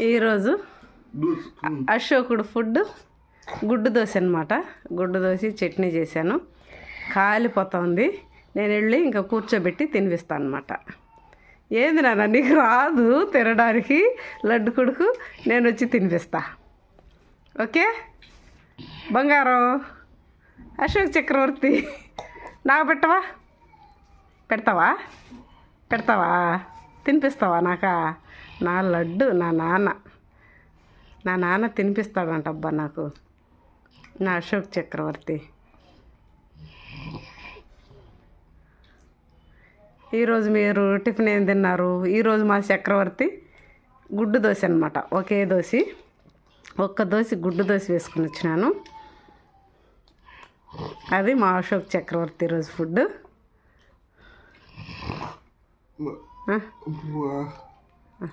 ఈరోజు అశోకుడు ఫుడ్ గుడ్డు దోశ అనమాట గుడ్డు దోశ చట్నీ చేశాను. కాలిపోతుంది నేను వెళ్ళి ఇంకా కూర్చోబెట్టి తినిపిస్తాను అనమాట ఏంది నాన్న నీకు రాదు తినడానికి? లడ్డు కొడుకు నేను వచ్చి తినిపిస్తా. ఓకే? బంగారం. అశోక్ చక్రవర్తి. నాకు పెట్టవా? పెడతావా? పెడతావా? తినిపిస్తావా? నాకా నా లడ్డు నా నాన్న. నా నాన్న తినిపిస్తాడంట అబ్బా నాకు. నా అశోక్ చక్రవర్తి. ఈరోజు మీరు టిఫిన్ ఏం తిన్నారు? ఈరోజు మా చక్రవర్తి గుడ్డు దోశ అనమాట ఒకే దోశ. ఒక్క దోశ గుడ్డు దోశ వేసుకుని వచ్చినాను. అది మా అశోక్ చక్రవర్తి ఈరోజు ఫుడ్ Hein? Boire. Ah,